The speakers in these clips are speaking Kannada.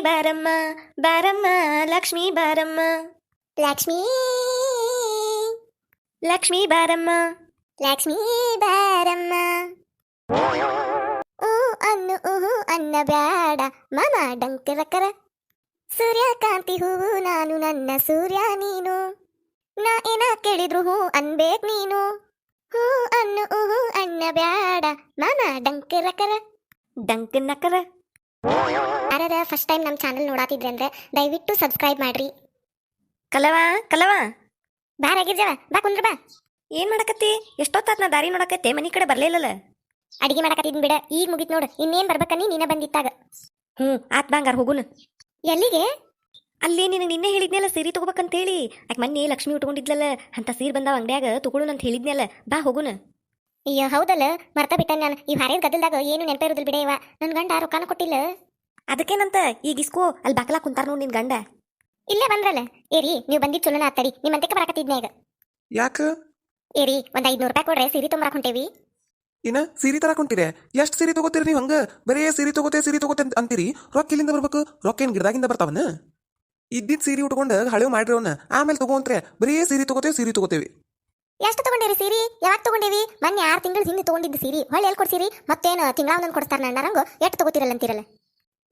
ಬಾರಮ್ಮ ಬಾರಮ್ಮ ಲಕ್ಷ್ಮೀ ಬಾರಮ್ಮ. ಲಕ್ಷ್ಮೀ. ಲಕ್ಷ್ಮಿ ಬಾರಮ್ಮ. ಲಕ್ಷ್ಮೀ ಬಾರಮ್ಮ. ಊ ಅನ್ನು ಊಹು ಅನ್ನ ಬ್ಯಾಡ ಮಮ ಡಂಕರಕರ ಸೂರ್ಯಕಾಂತಿ ಹೂವು ನಾನು ನನ್ನ ಸೂರ್ಯ ನೀನು. ನಾ ಏನ ಕೇಳಿದ್ರು ಹೂ ಅನ್ಬೇಕ್ ನೀನು. ಹೂ ಅನ್ನು ಊಹು ಅನ್ನ ಬ್ಯಾಡ ಮಮ ಡಂಕರಕರ ಡಂಕ್ ನಕರ ಯಾರದ ಫಸ್ಟ್ ಟೈಮ್ ನಮ್ಮ ಚಾನಲ್ ನೋಡಾತಿದ್ರೆ ಅಂದ್ರೆ ದಯವಿಟ್ಟು ಸಬ್ಸ್ಕ್ರೈಬ್ ಮಾಡ್ರಿ. ಕಲವ ಕಲವ. ಬಾರಾಗಿರ್ಜವ ಬಾ ಕುಂದ್ರ ಬಾ. ಏನ್ ಮಾಡಕತ್ತಿ? ಎಷ್ಟೊತ್ತಾತ್ ನಾ ದಾರಿ ನೋಡಕತ್ತೆ? ಮನಿ ಕಡೆ ಬರ್ಲಿಲ್ಲಲ್ಲ ಅಡಿಗೆ ಮಾಡಕತ್ತಿದ್ ಬಿಡ ಈಗ ಮುಗಿತ್ ನೋಡು ಇನ್ನೇನ್ ಬರ್ಬೇಕನ್ನಿ ನೀನ ಬಂದಿತ್ತಾಗ. ಹ್ಞೂ ಆತ್ ಬಾಂಗಾರ ಹೋಗುನು. ಎಲ್ಲಿಗೆ? ಅಲ್ಲಿ ನಿನಗೆ ನಿನ್ನೆ ಹೇಳಿದ್ನಲ್ಲ ಸೀರೆ ತಗೋಬೇಕಂತೇಳಿ. ಹೇಳಿ ಯಾಕೆ ಮೊನ್ನೆ ಲಕ್ಷ್ಮಿ ಉಟ್ಕೊಂಡಿದ್ಲಲ್ಲ ಅಂತ ಸೀರೆ ಬಂದಾವ ಅಂಗಡ್ಯಾಗ ತಗೊಳುನ್ ಅಂತ ಹೇಳಿದ್ನಲ್ಲ ಬಾ ಹೋಗುನ. ಅಯ್ಯೋ ಹೌದಲ್ಲ ಮರ್ತ ಬಿಟ್ಟ ನಾನು. ಈ ಹಾರೇದ್ ಗದ್ದಲ್ದಾಗ ಏನು ನೆನಪೇ ಇರೋದಿಲ್ಲ ಬಿಡ ಇವ. ನನ್ನ ಗಂಡ ರೊಕ್ಕನ ಕೊಟ್ಟಿಲ್ಲ. ಅದಕ್ಕೇನಂತ ಈಗ ಇಸ್ಕೋ ಅಲ್ಲಿ ಬಾಕಲಾ ಕುಂತಾರ ನೋಡಿ ನಿನ್ ಗಂಡ? ಇಲ್ಲೇ ಬಂದ್ರಲ್ಲ. ಏರಿ ನೀವು ಬಂದಿದ್ ಚಲೋನ ಆತಡಿ ನಿಮ್ಮಂತಕ್ಕೆ ಬರಕತ್ತಿದ್ನ ಈಗ. ಯಾಕ? ಏರಿ ಒಂದ್ ಐದ್ನೂರು ರೂಪಾಯಿ ಕೊಡ್ರೆ ಸೀರೆ ತೊಂಬರಕ್ ಹೊಂಟೇವಿ. ಏನ ಸೀರೆ ತರಕ್ ಹೊಂಟಿರೆ? ಎಷ್ಟ್ ಸೀರೆ ತಗೋತೀರಿ ನೀವು ಹಂಗ? ಬರೀ ಸೀರೆ ತಗೋತೆ ಸೀರೆ ತಗೋತೆ ಅಂತ ಅಂತೀರಿ? ರೊಕ್ಕ ಇಲ್ಲಿಂದ ಬರ್ಬೇಕು? ರೊಕ್ಕ ಏನ್ ಗಿಡದಾಗಿಂದ ಬರ್ತಾವನ? ಇದ್ದಿದ್ ಸೀರೆ ಉಟ್ಕೊಂಡು ಹಳೆವ್ ಮಾಡ್ರಿ ಅವನ್ನ ಆಮೇಲೆ ತಗೋಂತ್ರೆ ಬರೀ ಸೀರೆ ತಗೋತೇವೆ ಸೀರೆ ತಗೋತೇವಿ. ಎಷ್ಟು ತಗೊಂಡಿರಿ ಸೀರಿ? ಯಾವಾಗ ತಗೊಂಡೇವಿ? ಮೊನ್ನೆ ಆರು ತಿಂಗಳು ಹಿಂದೆ ತಗೊಂಡಿದ್ದ ಸೀರಿ. ಹೊಳ್ಳಿ ಎಲ್ಲಿ ಕೊಡ್ಸಿರಿ? ಮತ್ತೇನು ತಿಂಗಳ ಒಂದೊಂದು ಕೊಡ್ತಾರೆ ರಂಗು ಎಷ್ಟು ತಗೋತಿರಲ್ಲ ಅಂತಿರಲ್ಲ?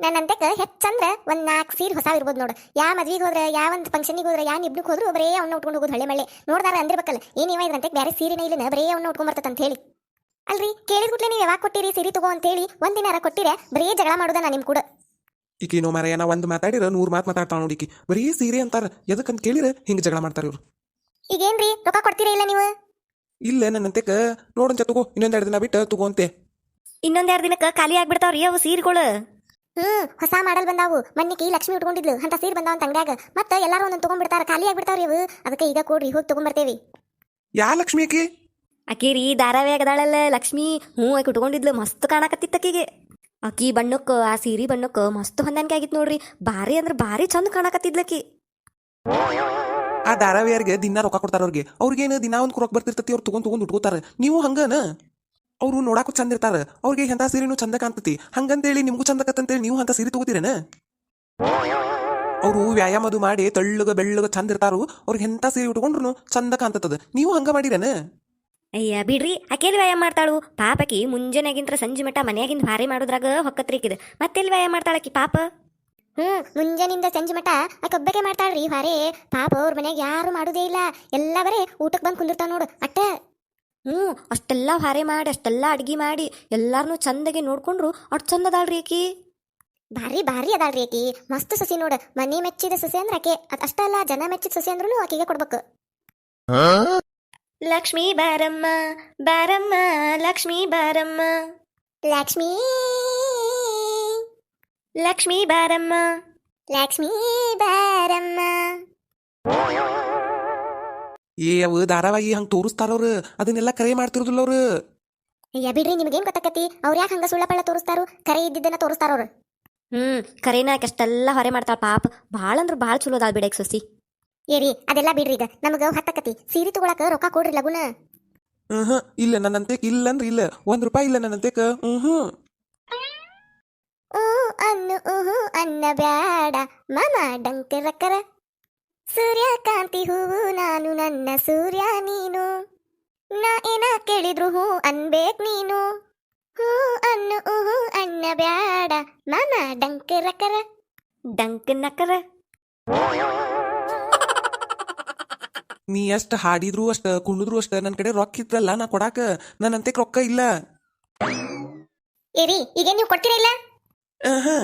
ನನ್ನಂತಕ್ಕೆ ಹೆಚ್ಚಂದ್ರೆ ಒಂದ್ ನಾಲ್ಕು ಸೀರೆ ಹೊಸ ಇರ್ಬೋದು ನೋಡು. ಯಾವ ಮದ್ವಿಗೆ ಹೋದ್ರೆ ಯಾವ ಒಂದು ಫಂಕ್ಷನಿಗೆ ಹೋದ್ರೆ ಯಾವ ನಿಬ್ನಕ್ಕೆ ಹೋದ್ರು ಬರೇ ಅವ್ನ ಉಟ್ಕೊಂಡು ಹೋಗೋದು ಹಳೆ ಮಳೆ ನೋಡ್ದಾರ ಅಂದಿರ್ಬೇಕಲ್ಲ ಏನ್ ಇವ ಇದ್ರಂತೆ ಬೇರೆ ಸೀರೆನೇ ಇಲ್ಲ ಬರೇ ಅವ್ನ ಉಟ್ಕೊಂಡ್ ಬರ್ತದ ಅಂತ ಹೇಳಿ. ಅಲ್ರಿ ಕೇಳಿದ ಕೂಡಲೇ ನೀವು ಯಾವಾಗ ಕೊಟ್ಟಿರಿ ಸೀರೆ ತಗೋ ಅಂತ ಹೇಳಿ ಒಂದಿನಾರ ಕೊಟ್ಟಿರ ಬರೇ ಜಗಳ ಮಾಡೋದ ನಾ ನಿಮ್ ಕೂಡ. ಈಕಿ ನೋ ಮಾರ ನಾ ಒಂದ್ ಮಾತಾಡಿರ ನೂರ್ ಮಾತ್ ಮಾತಾಡ್ತಾವ ನೋಡಿ ಈಕಿ. ಬರೀ ಸೀರೆ ಅಂತಾರ ಎದಕ್ಕಂತ ಕೇಳಿರ ಹಿಂಗ ಜಗಳ ಮಾಡ್ತಾರ ಇವ್ರು? ಈಗೇನ್ರಿ ರೊಕ್ಕ ಕೊಡ್ತೀರಾ ಇಲ್ಲ ನೀವು? ಇಲ್ಲ ನನ್ನಂತೆಕ ನೋಡಂತ ತಗೋ ಇನ್ನೊಂದ್ ಎರಡು ದಿನ ಬಿಟ್ಟು ತಗೋಂತೆ ಇನ್ನೊಂದ್ ಎರಡು ದಿನಕ್ಕೆ ಖಾಲಿ ಆಗ್ಬಿಡ್ತಾವ್ರಿ ಅವು ಸೀರೆಗಳು. ಹ್ಮ್ ಹೊಸ ಮಾಡಲ್ ಬಂದಾವು. ಮನ್ನಿಕಿ ಲಕ್ಷ್ಮಿ ಉಟ್ಕೊಂಡಿದ್ಲು. ಅಂತ ಸೀರೆ ಬಂದಾವ ಅಂಗಡ್ಯಾಗ. ಮತ್ತ ಎಲ್ಲಾರು ಒಂದೊಂದು ತಗೊಂಡ್ಬಿಡ್ತಾರ. ಖಾಲಿ ಆಗ್ಬಿಡ್ತಾವ್ರಿ ಇವು. ಅದಕ್ಕೆ ಈಗ ಕೊಡ್ರಿ ಹೋಗಿ ತಗೊಂಡ್ಬರ್ತೇವಿ ಯಾ ಲಕ್ಷ್ಮಿ ಆಕಿ ಆಕಿ ರೀ ಧಾರಾವಾಹಿ ಆಗದಾಳಲ್ಲ ಲಕ್ಷ್ಮಿ. ಹ್ಞೂ ಆಕಿ ಉಟ್ಕೊಂಡಿದ್ಲು. ಮಸ್ತ್ ಕಾಣಕತ್ತಿತ್ತು ಆಕಿಗೆ ಆಕಿ ಬಣ್ಣಕ್ಕ ಆ ಸೀರಿ ಬಣ್ಣಕ್ಕ ಮಸ್ತ್ ಹೊಂದಾಣಿಕೆ ಆಗಿತ್ತು ನೋಡ್ರಿ. ಭಾರಿ ಅಂದ್ರೆ ಭಾರಿ ಚಂದ ಕಾಣಕತ್ತಿದ್ಲಕಿ ಆ ಧಾರಾವಾಹಿಯರಿಗೆ ದಿನ ರೊಕ್ಕ ಕೊಡ್ತಾರ ಅವ್ರಿಗೆ. ಅವ್ರಿಗೇನು ದಿನ ಒಂದ್ ಕೊರಕ್ ಬರ್ತಿರ್ತತಿ ಅವ್ರು ತಗೊಂಡ್ ತಗೊಂಡ್ ಉಟ್ಕೋತಾರ. ನೀವು ಹಂಗನ? ಅವ್ರು ನೋಡಾಕು ಚಂದ ಇರ್ತಾರ. ಅವ್ರಿಗೆ ಎಂತ ಸೀರೆನೂ ಚಂದ ಕಾಣ್ತತಿ. ಹಂಗಂತೇಳಿ ನಿಮ್ಗೂ ಚಂದ ಕತ್ತಂತೇಳಿ ನೀವು ಅಂತ ಸೀರೆ ತಗೋತೀರೇನ? ಅವರು ವ್ಯಾಯಾಮದು ಮಾಡಿ ತಳ್ಳುಗ ಬೆಳ್ಳುಗ ಚಂದ ಇರ್ತಾರು. ಅವ್ರಿಗೆ ಎಂತ ಸೀರೆ ಉಟ್ಕೊಂಡ್ರು ಚಂದ ಕಾಣ್ತದ. ನೀವು ಹಂಗ ಮಾಡಿರೇನ? ಅಯ್ಯ ಬಿಡ್ರಿ. ಆಕೆಲ್ಲಿ ವ್ಯಾಯಾಮ ಮಾಡ್ತಾಳು. ಪಾಪಕಿ ಮುಂಜಾನೆಗಿಂತ ಸಂಜೆ ಮಟ್ಟ ಮನೆಯಾಗಿಂದ ಭಾರಿ ಮಾಡೋದ್ರಾಗ ಹೊಕ್ಕತ್ರಿಕಿದ. ಮತ್ತೆಲ್ಲಿ ವ್ಯಾಯಾಮ ಮಾಡ್ತಾಳಕಿ ಪಾಪ? ಹ್ಮ್ ಮುಂಜಾನಿಂದ ಸಂಜೆ ಮಟ ಆಕೆ ಮಾಡ್ತಾಳ್ರಿ. ಹೊರೇ ಪಾಪ ಅವ್ರ ಮನ್ಯಾಗ ಯಾರು ಮಾಡುದೇ ಇಲ್ಲ. ಎಲ್ಲ ಬರೇ ಊಟಕ್ಕೆ ಬಂದು ಕುಂದಿರ್ತಾವ ನೋಡು. ಅಟ್ಟ. ಹ್ಞೂ ಅಷ್ಟೆಲ್ಲ ಹಾರೆ ಮಾಡಿ ಅಷ್ಟೆಲ್ಲ ಅಡ್ಗೆ ಮಾಡಿ ಎಲ್ಲಾರನ್ನೂ ಚಂದಗೆ ನೋಡ್ಕೊಂಡ್ರು ಅಷ್ಟು ಚಂದ ಅದಾಳ್ರಿ ಆಕಿ. ಭಾರಿ ಭಾರಿ ಅದಾಳ್ರಿ ಆಕಿ. ಮಸ್ತ್ ಸಸಿ ನೋಡ ಮನೆ ಮೆಚ್ಚಿದ ಸಸಿ ಅಂದ್ರೆ ಆಕೆ ಅಷ್ಟಲ್ಲ ಅಷ್ಟ ಅಲ್ಲ ಜನ ಮೆಚ್ಚಿದ ಸಸಿ ಅಂದ್ರೂ ಆಕೆಗೆ ಕೊಡ್ಬೇಕು. ಲಕ್ಷ್ಮೀ ಬಾರಮ್ಮ ಬಾರಮ್ಮ ಲಕ್ಷ್ಮೀ ಬಾರಮ್ಮ. ಲಕ್ಷ್ಮೀ. ಲಕ್ಷ್ಮೀ ಬಾರಮ್ಮ. ಲಕ್ಷ್ಮೀ ಬಾರಮ್ಮ. ಏ ಅವು ಧಾರಾವಾಹಿ ಹಂಗ ತೋರಿಸ್ತಾರ ಅವ್ರು. ಅದನ್ನೆಲ್ಲ ಕರೆ ಮಾಡ್ತಿರೋದಿಲ್ಲ ಅವ್ರು. ಅಯ್ಯ ಬಿಡ್ರಿ ಏನ್ ಗೊತ್ತಾಕತಿ ಅವ್ರ ಯಾಕೆ ಹಂಗ ಸುಳ್ಳ ಪಳ್ಳ ತೋರಿಸ್ತಾರು? ಕರೆ ಇದ್ದಿದ್ದನ್ನ ತೋರಿಸ್ತಾರ ಅವ್ರು. ಹ್ಮ್ ಕರೆನ ಅಷ್ಟೆಲ್ಲ ಹೊರೆ ಮಾಡ್ತಾಳ ಪಾಪ? ಭಾಳ ಅಂದ್ರೆ ಭಾಳ ಚಲೋ ಅದಾಳ ಬಿಡಕ್ ಸೊಸಿ ಏರಿ ಅದೆಲ್ಲ ಬಿಡ್ರಿ ಈಗ. ನಮಗ ಹತ್ತಕತಿ ಸೀರೆ ತಗೊಳಕ ರೊಕ್ಕ ಕೊಡ್ರಿ ಲಗುನ? ಹ್ಮ್ ಇಲ್ಲ ನನ್ನಂತೆಕ್ ಇಲ್ಲ ಅಂದ್ರೆ ಇಲ್ಲ. ಒಂದ್ ರೂಪಾಯಿ ಇಲ್ಲ ನನ್ನಂತೆ ಹ್ಞೂ ಅನ್ನು ಅನ್ನ ಬ್ಯಾಡ. ಮಮ ಡಂಕರಕರ ಸೂರ್ಯಕಾಂತಿ ಹೂವು ನಾನು ನನ್ನ ಸೂರ್ಯ ನೀನು. ನಾ ಏನ ಕೇಳಿದ್ರು ಹೂ ಅನ್ಬೇಕ್ ನೀನು. ಹೂ ಅನ್ನು ಊಹು ಅಣ್ಣ ಬ್ಯಾಡ ಮಾಮ ಡಂಕ್ ರಕರ. ಡಂಕ್ ನಕರ. ನೀ ಅಷ್ಟ ಹಾಡಿದ್ರು ಅಷ್ಟ ಕುಣಿದ್ರು ಅಷ್ಟ ನನ್ ಕಡೆ ರೊಕ್ಕ ಇದ್ರಲ್ಲ ನಾ ಕೊಡಾಕ ನನ್ನಂತೆ ರೊಕ್ಕ ಇಲ್ಲ. ಏರಿ ಈಗ ನೀವು ಕೊಡ್ತೀರಾ ಇಲ್ಲ? ಆಹಾ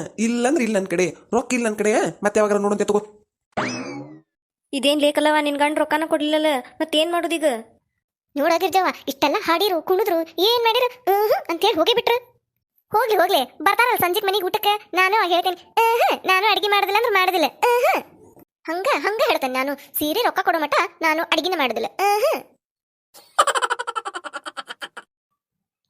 ಅಂದ್ರೆ ಇಲ್ಲ ನನ್ ಕಡೆ ರೊಕ್ಕ ಇಲ್ಲ ನನ್ ಕಡೆ ಮತ್ತೆ ಯಾವಾಗ ನೋಡಂತೆ ತಗೋ. ಇದೇನ್ ಲೇಕಲ್ಲವ ನಿನ್ ಗಂಡ ರೊಕ್ಕನ ಕೊಡ್ಲಿಲ್ಲಲ್ಲ ಮತ್ತೇನ್ ಮಾಡೋದೀಗ? ನೋಡಾಗಿರ್ಜವ ಇಷ್ಟೆಲ್ಲ ಹಾಡಿರು, ಕುಣಿದ್ರು, ಏನ್ ಮಾಡಿರು? ಅಂತ ಅಂತೇಳಿ ಹೋಗಿ ಬಿಟ್ರು. ಹೋಗ್ಲಿ ಹೋಗ್ಲಿ. ಬರ್ತಾರಲ್ಲ ಸಂಜೆಗ್ ಮನೆಗೆ ಊಟಕ್ಕೆ? ನಾನು ಹೇಳ್ತೇನೆ. ನಾನು ಅಡಿಗೆ ಮಾಡೋದಿಲ್ಲ ಅಂದ್ರೆ ಮಾಡೋದಿಲ್ಲ. ಹಂಗ ಹಂಗ ಹೇಳ್ತೇನೆ ನಾನು. ಸೀರೆ ರೊಕ್ಕ ಕೊಡೋ ಮಟ ನಾನು ಅಡಿಗೆನ ಮಾಡೋದಿಲ್ಲ ಆಹ್.